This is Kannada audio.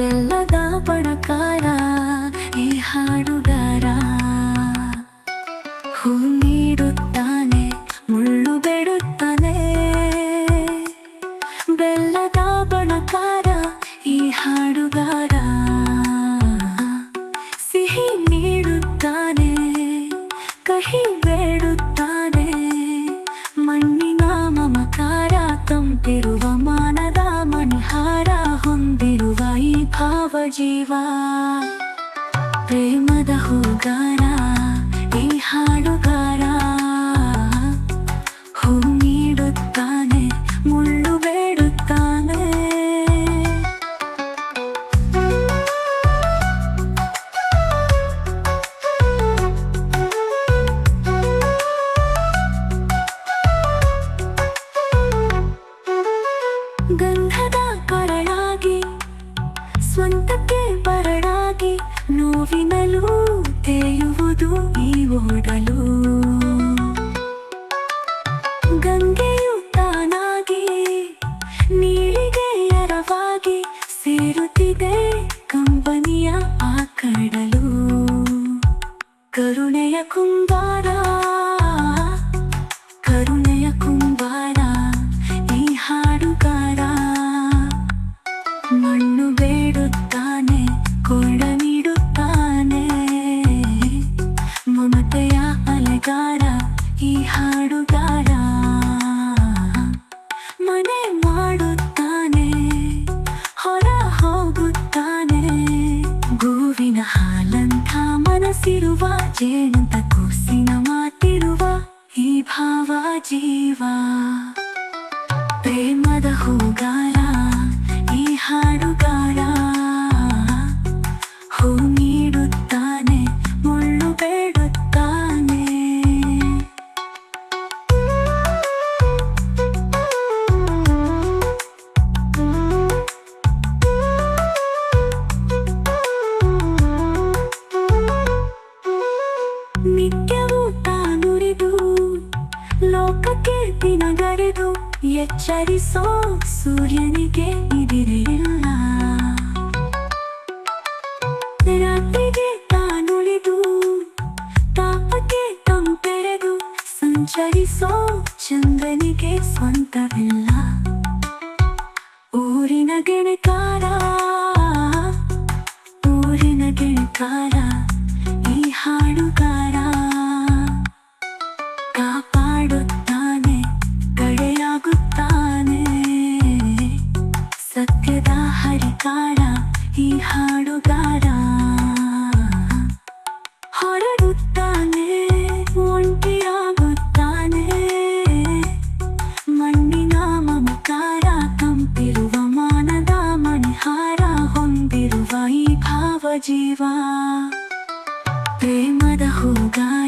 ಬೆಲ್ಲದ ಪಣಕಾರ ಈ ಹಾಡುಗಾರ. ಹೂ ನೀಡುತ್ತಾನೆ, ಮುಳ್ಳು ಬೆಡುತ್ತಾನೆ. ಬೆಲ್ಲದ ಬಣಕಾರ, ಈ ಹಾಡುಗಾರ. ಸಿಹಿ ನೀಡುತ್ತಾನೆ, ಕಹಿ ಭಾವ ಜೀವ ಪ್ರೇಮದ ಹೂಗಾರ ಸೇರುತ್ತಿದೆ ಕಂಬನಿಯ ಆ ಕಡಲು. ಕರುಣೆಯ ಕುಂಬಾರ ಕರುಣೆಯ ಕುಂಬಾರ, ಈ ಹಾಡುಗಾರ. ಮಣ್ಣು ಬೇಡುತ್ತಾನೆ, ಕೊಡ ನೀಡುತ್ತಾನೆ. ಮಮತೆಯ ಅಲೆಗಾರ ಈ ಹಾಡುಗಾರ. ಜೇನಂತ ಕೂಸಿನ ಮಾತಿರುವ ಈ ಭಾವ ಜೀವ. ಪ್ರೇಮದ ಹೂಗಾರ ನಿತ್ಯವೂ ತಾನುರಿದು. ಲೋಕಕ್ಕೆ ದಿನಗರೆದು ಎಚ್ಚರಿಸೋ ಸೂರ್ಯನಿಗೆ ಇದಿರಿಲ್ಲ ರಾತ್ರಿಗೆ ತಾನುಳಿದು, ತಾಪಕ್ಕೆ ತಂಪೆರೆದು ಸಂಚರಿಸೋ ಚಂದ್ರನಿಗೆ ಸ್ವಂತವಿಲ್ಲ. ಊರಿನ ಗೆಣಕಾರ ಊರಿನ ಗೆಣಕಾರ, ಈ ಹಾಡುಗಾರ ಸತ್ಯದ ಹರಿಕಾರ, ಈ ಹಾಡುಗಾರ. ಹೊರಡುತ್ತಾನೆ, ಒಂಟಿಯಾಗುತ್ತಾನೆ. ಮಣ್ಣಿನ ಮಮಕಾರ ಕಂಪಿರುವ ಮಾನದ ಮಣಿಹಾರ, ಹೊಂದಿರುವ ಈ ಭಾವ ಜೀವ ಪ್ರೇಮದ ಹೂಗಾರ